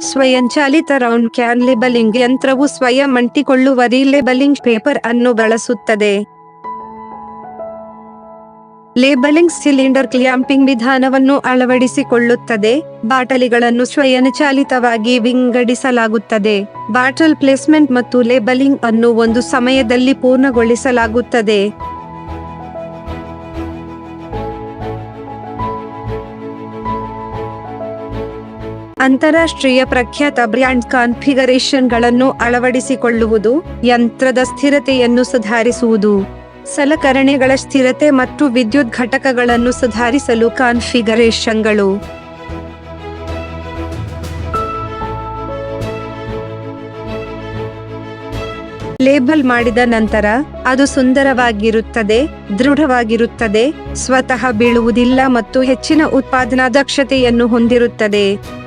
ಸ್ವಯಂಚಾಲಿತ round can labelling ಯಂತ್ರವು ಸ್ವಯಂ ಅಂಟಿಕೊಳ್ಳುವ ರೀಲೇಬಲಿಂಗ್ ಪೇಪರ್ ಅನ್ನು ಬಳಸುತ್ತದೆ. ಲೇಬಲಿಂಗ್ ಸಿಲಿಂಡರ್ ಕ್ಲ್ಯಾಂಪಿಂಗ್ ವಿಧಾನವನ್ನು ಅಳವಡಿಸಿಕೊಳ್ಳುತ್ತದೆ. ಬಾಟಲಿಗಳನ್ನು ಸ್ವಯಂಚಾಲಿತವಾಗಿ ವಿಂಗಡಿಸಲಾಗುತ್ತದೆ. ಬಾಟಲ್ ಪ್ಲೇಸ್ಮೆಂಟ್ ಮತ್ತು ಲೇಬಲಿಂಗ್ ಅನ್ನು ಒಂದು ಸಮಯದಲ್ಲಿ ಪೂರ್ಣಗೊಳಿಸಲಾಗುತ್ತದೆ. ಅಂತಾರಾಷ್ಟ್ರೀಯ ಪ್ರಖ್ಯಾತ ಬ್ರ್ಯಾಂಡ್ ಕಾನ್ಫಿಗರೇಷನ್ಗಳನ್ನು ಅಳವಡಿಸಿಕೊಳ್ಳುವುದು, ಯಂತ್ರದ ಸ್ಥಿರತೆಯನ್ನು ಸುಧಾರಿಸುವುದು, ಸಲಕರಣೆಗಳ ಸ್ಥಿರತೆ ಮತ್ತು ವಿದ್ಯುತ್ ಘಟಕಗಳನ್ನು ಸುಧಾರಿಸಲು ಕಾನ್ಫಿಗರೇಷನ್ಗಳು. ಲೇಬಲ್ ಮಾಡಿದ ನಂತರ ಅದು ಸುಂದರವಾಗಿರುತ್ತದೆ, ದೃಢವಾಗಿರುತ್ತದೆ, ಸ್ವತಃ ಬೀಳುವುದಿಲ್ಲ ಮತ್ತು ಹೆಚ್ಚಿನ ಉತ್ಪಾದನಾ ದಕ್ಷತೆಯನ್ನು ಹೊಂದಿರುತ್ತದೆ.